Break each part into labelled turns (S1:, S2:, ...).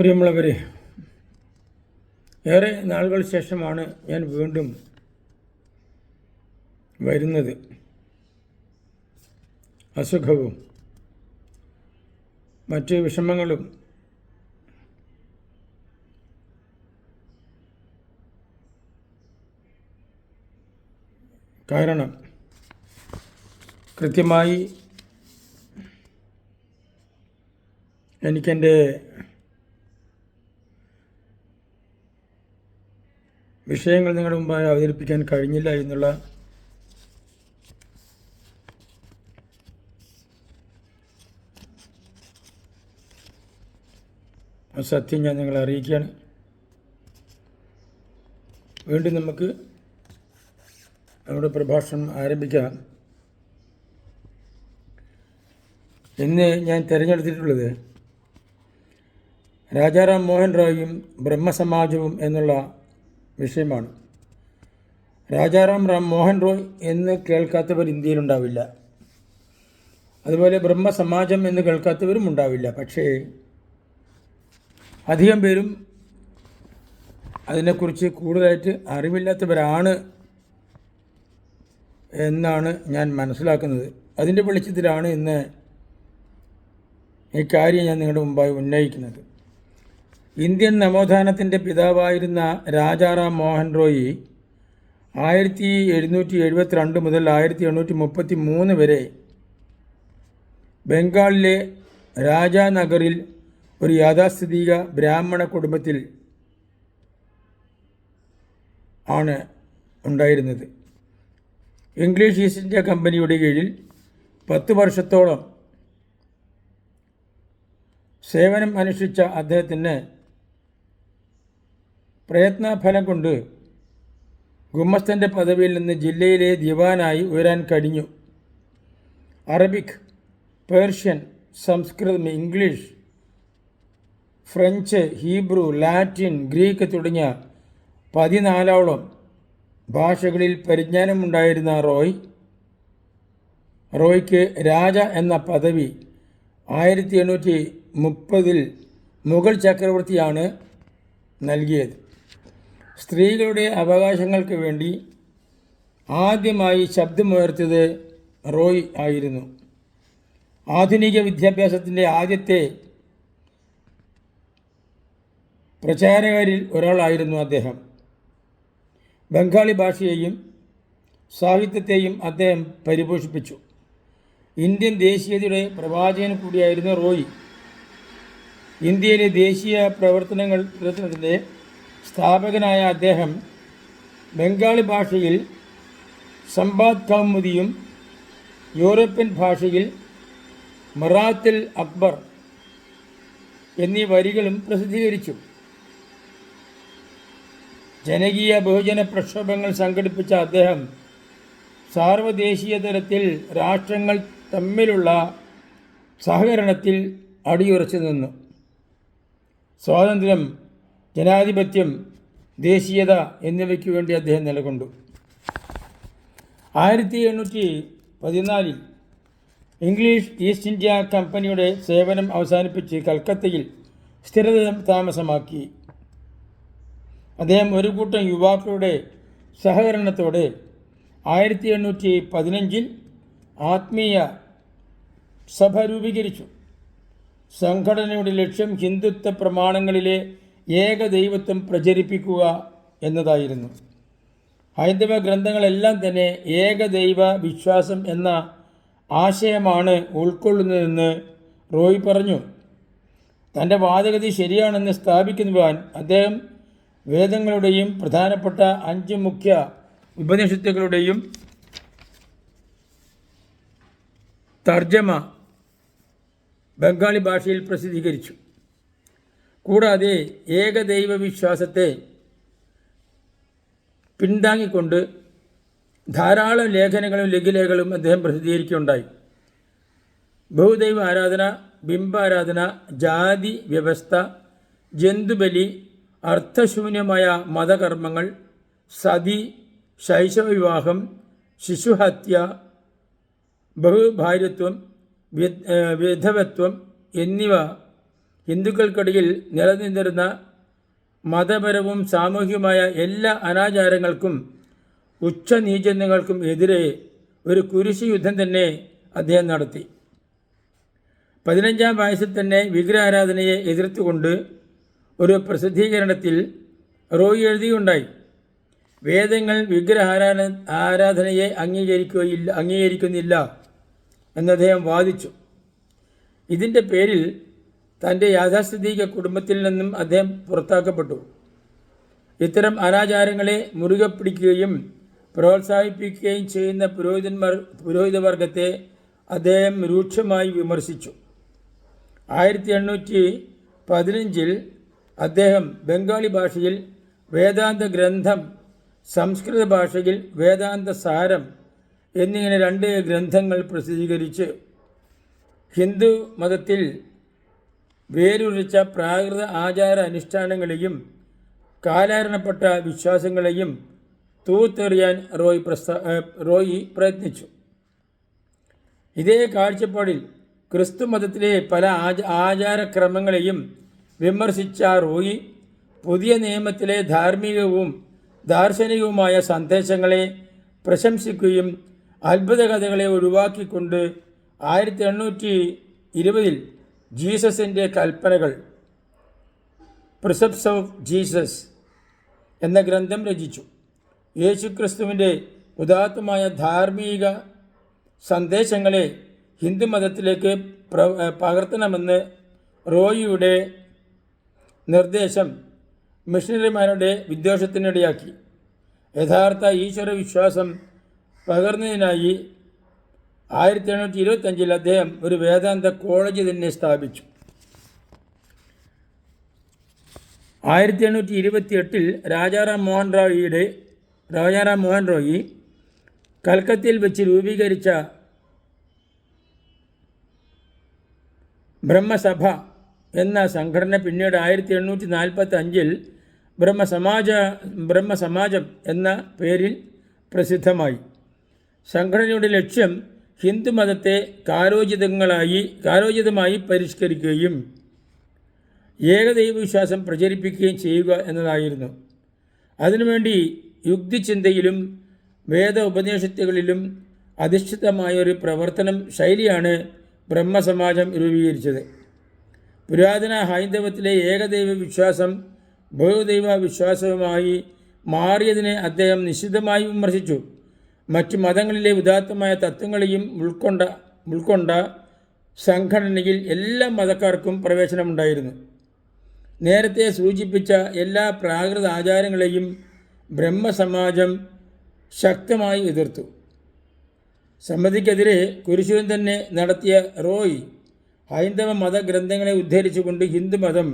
S1: പ്രിയമുള്ളവരെ ഏറെ നാളുകൾ ശേഷമാണ് ഞാൻ വീണ്ടും വരുന്നത്. അസുഖവും മറ്റ് വിഷമങ്ങളും കാരണം കൃത്യമായി എനിക്കെന്റെ വിഷയങ്ങൾ നിങ്ങളുടെ മുമ്പായി അവതരിപ്പിക്കാൻ കഴിഞ്ഞില്ല എന്നുള്ള സത്യം ഞാൻ നിങ്ങളെ അറിയിക്കുകയാണ്. വീണ്ടും നമുക്ക് നമ്മുടെ പ്രഭാഷണം ആരംഭിക്കാം. ഇന്ന് ഞാൻ തിരഞ്ഞെടുത്തിട്ടുള്ളത് രാജാറാം മോഹൻ റോയും ബ്രഹ്മസമാജവും എന്നുള്ള വിഷയമാണ്. രാജാറാം റാം മോഹൻ റോയ് എന്ന് കേൾക്കാത്തവർ ഇന്ത്യയിലുണ്ടാവില്ല. അതുപോലെ ബ്രഹ്മസമാജം എന്ന് കേൾക്കാത്തവരും ഉണ്ടാവില്ല. പക്ഷേ അധികം പേരും അതിനെക്കുറിച്ച് കൂടുതലായിട്ട് അറിവില്ലാത്തവരാണ് എന്നാണ് ഞാൻ മനസ്സിലാക്കുന്നത്. അതിന്റെ വെളിച്ചത്തിലാണ് ഇന്ന് ഈ കാര്യം ഞാൻ നിങ്ങളുടെ മുമ്പായി ഉന്നയിക്കുന്നത്. ഇന്ത്യൻ നവോത്ഥാനത്തിന്റെ പിതാവായിരുന്ന രാജാറാം മോഹൻ റോയി ആയിരത്തി എഴുന്നൂറ്റി എഴുപത്തിരണ്ട് മുതൽ ആയിരത്തി എണ്ണൂറ്റി മുപ്പത്തി മൂന്ന് വരെ ബംഗാളിലെ രാജാനഗറിൽ ഒരു യാഥാസ്ഥിതിക ബ്രാഹ്മണ കുടുംബത്തിൽ ആണ് ഉണ്ടായിരുന്നത്. ഇംഗ്ലീഷ് ഈസ്റ്റ് ഇന്ത്യ കമ്പനിയുടെ കീഴിൽ പത്ത് വർഷത്തോളം സേവനം അനുഷ്ഠിച്ച അദ്ദേഹത്തിന് പ്രയത്നഫലം കൊണ്ട് ഗുമ്മസ്ഥന്റെ പദവിയിൽ നിന്ന് ജില്ലയിലെ ദിവാനായി ഉയരാൻ കഴിഞ്ഞു. അറബിക് പേർഷ്യൻ സംസ്കൃതം English French Hebrew Latin Greek തുടങ്ങിയ പതിനാലോളം ഭാഷകളിൽ പരിജ്ഞാനമുണ്ടായിരുന്ന റോയ് റോയ്ക്ക് രാജ എന്ന പദവി ആയിരത്തി എണ്ണൂറ്റി മുപ്പതിൽ മുഗൾ ചക്രവർത്തിയാണ് നൽകിയത്. സ്ത്രീകളുടെ അവകാശങ്ങൾക്ക് വേണ്ടി ആദ്യമായി ശബ്ദമുയർത്തിയത് റോയ് ആയിരുന്നു. ആധുനിക വിദ്യാഭ്യാസത്തിന്റെ ആദ്യത്തെ പ്രചാരകരിൽ ഒരാളായിരുന്നു അദ്ദേഹം. ബംഗാളി ഭാഷയെയും സാഹിത്യത്തെയും അദ്ദേഹം പരിപോഷിപ്പിച്ചു. ഇന്ത്യൻ ദേശീയതയുടെ പ്രവാചകൻ കൂടിയായിരുന്ന റോയ്. ഇന്ത്യയിലെ ദേശീയ പ്രവർത്തനങ്ങൾ പ്രവർത്തനത്തിന്റെ സ്ഥാപകനായ അദ്ദേഹം ബംഗാളി ഭാഷയിൽ സമ്പാദ് കൗമുദിയും യൂറോപ്യൻ ഭാഷയിൽ മറാത്തിൽ അക്ബർ എന്നീ വരികളും പ്രസിദ്ധീകരിച്ചു. ജനകീയ ബഹുജന പ്രക്ഷോഭങ്ങൾ സംഘടിപ്പിച്ച അദ്ദേഹം സാർവദേശീയ തലത്തിൽ രാഷ്ട്രങ്ങൾ തമ്മിലുള്ള സഹകരണത്തിൽ അടിയുറച്ചു നിന്നു. സ്വാതന്ത്ര്യം ജനാധിപത്യം ദേശീയത എന്നിവയ്ക്ക് വേണ്ടി അദ്ദേഹം നിലകൊണ്ടു. ആയിരത്തി എണ്ണൂറ്റി പതിനാലിൽ ഇംഗ്ലീഷ് ഈസ്റ്റ് ഇന്ത്യ കമ്പനിയുടെ സേവനം അവസാനിപ്പിച്ച് കൽക്കത്തയിൽ സ്ഥിരത താമസമാക്കി. അദ്ദേഹം ഒരു കൂട്ടം യുവാക്കളുടെ സഹകരണത്തോടെ ആയിരത്തി എണ്ണൂറ്റി പതിനഞ്ചിൽ ആത്മീയ സഭ രൂപീകരിച്ചു. സംഘടനയുടെ ലക്ഷ്യം ഹിന്ദുത്വ പ്രമാണങ്ങളിലെ ഏകദൈവത്വം പ്രചരിപ്പിക്കുക എന്നതായിരുന്നു. ഹൈന്ദവ ഗ്രന്ഥങ്ങളെല്ലാം തന്നെ ഏകദൈവ വിശ്വാസം എന്ന ആശയമാണ് ഉൾക്കൊള്ളുന്നതെന്ന് റോയ് പറഞ്ഞു. തന്റെ വാദഗതി ശരിയാണെന്ന് സ്ഥാപിക്കുവാൻ അദ്ദേഹം വേദങ്ങളുടെയും പ്രധാനപ്പെട്ട അഞ്ച് മുഖ്യ ഉപനിഷത്തുകളുടെയും തർജമ ബംഗാളി ഭാഷയിൽ പ്രസിദ്ധീകരിച്ചു. കൂടാതെ ഏകദൈവ വിശ്വാസത്തെ പിന്താങ്ങിക്കൊണ്ട് ധാരാളം ലേഖനങ്ങളും ലഘുലേഖകളും അദ്ദേഹം പ്രസിദ്ധീകരിക്കുകയുണ്ടായി. ബഹുദൈവ ആരാധന ബിംബാരാധന ജാതി വ്യവസ്ഥ ജന്തുബലി അർത്ഥശൂന്യമായ മതകർമ്മങ്ങൾ സതി ശൈശവവിവാഹം ശിശുഹത്യ ബഹുഭാര്യത്വം വിധവത്വം എന്നിവ ഹിന്ദുക്കൾക്കിടയിൽ നിലനിന്നിരുന്ന മതപരവും സാമൂഹികമായ എല്ലാ അനാചാരങ്ങൾക്കും ഉച്ചനീചന്യങ്ങൾക്കും എതിരെ ഒരു കുരിശി യുദ്ധം തന്നെ അദ്ദേഹം നടത്തി. പതിനഞ്ചാം വയസ്സിൽ തന്നെ വിഗ്രഹാരാധനയെ എതിർത്തുകൊണ്ട് ഒരു പ്രസിദ്ധീകരണത്തിൽ റോയി എഴുതിയുണ്ടായി വേദങ്ങൾ വിഗ്രഹാരാധന ആരാധനയെ അംഗീകരിക്കുകയില്ല അംഗീകരിക്കുന്നില്ല എന്നദ്ദേഹം വാദിച്ചു. ഇതിന്റെ പേരിൽ തന്റെ യാഥാസ്ഥിതിക കുടുംബത്തിൽ നിന്നും അദ്ദേഹം പുറത്താക്കപ്പെട്ടു. ഇത്തരം അനാചാരങ്ങളെ മുറുകെ പിടിക്കുകയും പ്രോത്സാഹിപ്പിക്കുകയും ചെയ്യുന്ന പുരോഹിതന്മാർ പുരോഹിതവർഗത്തെ അദ്ദേഹം രൂക്ഷമായി വിമർശിച്ചു. ആയിരത്തി എണ്ണൂറ്റി പതിനഞ്ചിൽ അദ്ദേഹം ബംഗാളി ഭാഷയിൽ വേദാന്ത ഗ്രന്ഥം സംസ്കൃത ഭാഷയിൽ വേദാന്ത സാരം എന്നിങ്ങനെ രണ്ട് ഗ്രന്ഥങ്ങൾ പ്രസിദ്ധീകരിച്ച് ഹിന്ദു മതത്തിൽ വേരുറിച്ച പ്രാകൃത ആചാര അനുഷ്ഠാനങ്ങളെയും കാലാരണപ്പെട്ട വിശ്വാസങ്ങളെയും തൂത്തെറിയാൻ റോയ് റോയി പ്രയത്നിച്ചു. ഇതേ കാഴ്ചപ്പാടിൽ ക്രിസ്തു മതത്തിലെ പല ആച ആചാരക്രമങ്ങളെയും വിമർശിച്ച റോയി പുതിയ നിയമത്തിലെ ധാർമ്മികവും ദാർശനികവുമായ സന്ദേശങ്ങളെ പ്രശംസിക്കുകയും അത്ഭുത കഥകളെ ഒഴിവാക്കിക്കൊണ്ട് ആയിരത്തി എണ്ണൂറ്റി ഇരുപതിൽ ജീസസിന്റെ കൽപ്പനകൾ. പ്രിസപ്സ് ഓഫ് ജീസസ് എന്ന ഗ്രന്ഥം രചിച്ചു. യേശുക്രിസ്തുവിന്റെ ഉദാത്തമായ ധാർമ്മിക സന്ദേശങ്ങളെ ഹിന്ദുമതത്തിലേക്ക് പ്ര പകർത്തണമെന്ന് റോയിയുടെ നിർദ്ദേശം മിഷണറിമാരുടെ വിദ്വേഷത്തിനിടയാക്കി. യഥാർത്ഥ ഈശ്വര വിശ്വാസം പകർന്നതിനായി ആയിരത്തി എണ്ണൂറ്റി ഇരുപത്തഞ്ചിൽ അദ്ദേഹം ഒരു വേദാന്ത കോളേജ് തന്നെ സ്ഥാപിച്ചു. ആയിരത്തി എണ്ണൂറ്റി ഇരുപത്തി എട്ടിൽ രാജാറാം മോഹൻ റോയിയുടെ രാജാറാം മോഹൻ റോയി കൽക്കത്തയിൽ വെച്ച് രൂപീകരിച്ച ബ്രഹ്മസഭ എന്ന സംഘടന പിന്നീട് ആയിരത്തി എണ്ണൂറ്റി നാൽപ്പത്തി അഞ്ചിൽ ബ്രഹ്മസമാജ ബ്രഹ്മസമാജം എന്ന പേരിൽ പ്രസിദ്ധമായി. സംഘടനയുടെ ലക്ഷ്യം ഹിന്ദുമതത്തെ കാലോചിതങ്ങളായി കാലോചിതമായി പരിഷ്കരിക്കുകയും ഏകദൈവവിശ്വാസം പ്രചരിപ്പിക്കുകയും ചെയ്യുക എന്നതായിരുന്നു. അതിനുവേണ്ടി യുക്തിചിന്തയിലും വേദ ഉപദേശത്തുകളിലും അധിഷ്ഠിതമായ ഒരു പ്രവർത്തനം ശൈലിയാണ് ബ്രഹ്മസമാജം രൂപീകരിച്ചത്. പുരാതന ഹൈന്ദവത്തിലെ ഏകദൈവ വിശ്വാസം ബഹുദൈവ വിശ്വാസവുമായി മാറിയതിനെ അദ്ദേഹം നിശ്ചിതമായി വിമർശിച്ചു. മറ്റ് മതങ്ങളിലെ ഉദാത്തമായ തത്വങ്ങളെയും ഉൾക്കൊണ്ട ഉൾക്കൊണ്ട സംഘടനയിൽ എല്ലാ മതക്കാർക്കും പ്രവേശനമുണ്ടായിരുന്നു. നേരത്തെ സൂചിപ്പിച്ച എല്ലാ പ്രാകൃത ആചാരങ്ങളെയും ബ്രഹ്മസമാജം ശക്തമായി എതിർത്തു. സമ്മതിക്കെതിരെ കുരിശുവൻ തന്നെ നടത്തിയ റോയ് ഹൈന്ദവ മതഗ്രന്ഥങ്ങളെ ഉദ്ധരിച്ചുകൊണ്ട് ഹിന്ദുമതം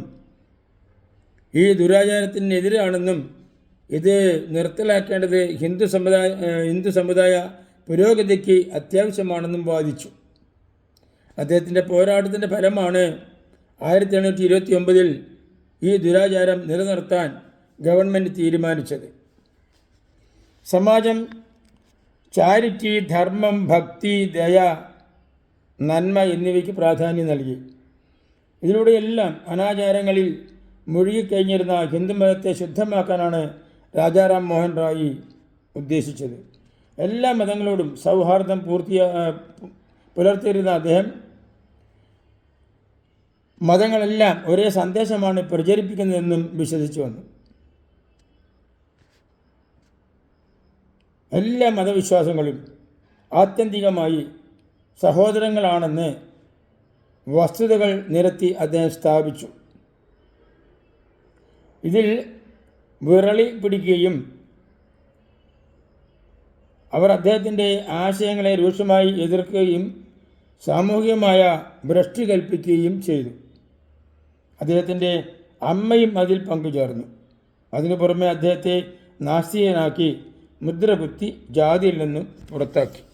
S1: ഈ ദുരാചാരത്തിനെതിരാണെന്നും ഇത് നിർത്തലാക്കേണ്ടത് ഹിന്ദു സമുദായ ഹിന്ദു സമുദായ പുരോഗതിക്ക് അത്യാവശ്യമാണെന്നും വാദിച്ചു. അദ്ദേഹത്തിന്റെ പോരാട്ടത്തിന്റെ ഫലമാണ് ആയിരത്തി എണ്ണൂറ്റി ഇരുപത്തി ഒമ്പതിൽ ഈ ദുരാചാരം നിലനിർത്താൻ ഗവൺമെന്റ് തീരുമാനിച്ചത്. സമാജം ചാരിറ്റി ധർമ്മം ഭക്തി ദയ നന്മ എന്നിവയ്ക്ക് പ്രാധാന്യം നൽകി. ഇതിലൂടെയെല്ലാം അനാചാരങ്ങളിൽ മുഴുകിക്കഴിഞ്ഞിരുന്ന ഹിന്ദുമതത്തെ ശുദ്ധമാക്കാനാണ് രാജാറാം മോഹൻ റായി ഉദ്ദേശിച്ചത്. എല്ലാ മതങ്ങളോടും സൗഹാർദ്ദം പൂർത്തിയാ പുലർത്തിയിരുന്ന അദ്ദേഹം മതങ്ങളെല്ലാം ഒരേ സന്ദേശമാണ് പ്രചരിപ്പിക്കുന്നതെന്നും വിശ്വസിച്ചു വന്നു. എല്ലാ മതവിശ്വാസങ്ങളും ആത്യന്തികമായി സഹോദരങ്ങളാണെന്ന് വസ്തുതകൾ നിരത്തി അദ്ദേഹം സ്ഥാപിച്ചു. ഇതിൽ വിറളി പിടിക്കുകയും അവർ അദ്ദേഹത്തിന്റെ ആശയങ്ങളെ രൂക്ഷമായി എതിർക്കുകയും സാമൂഹികമായ ഭ്രഷ്ടി കൽപ്പിക്കുകയും ചെയ്തു. അദ്ദേഹത്തിന്റെ അമ്മയും അതിൽ പങ്കുചേർന്നു. അതിനു പുറമെ അദ്ദേഹത്തെ നാസ്തികനാക്കി മുദ്രകുത്തി ജാതിയിൽ നിന്നും പുറത്താക്കി.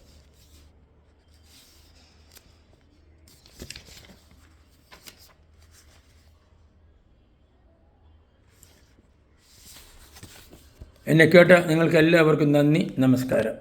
S1: എന്നെ കേട്ട നിങ്ങൾക്ക് എല്ലാവർക്കും നന്ദി നമസ്കാരം.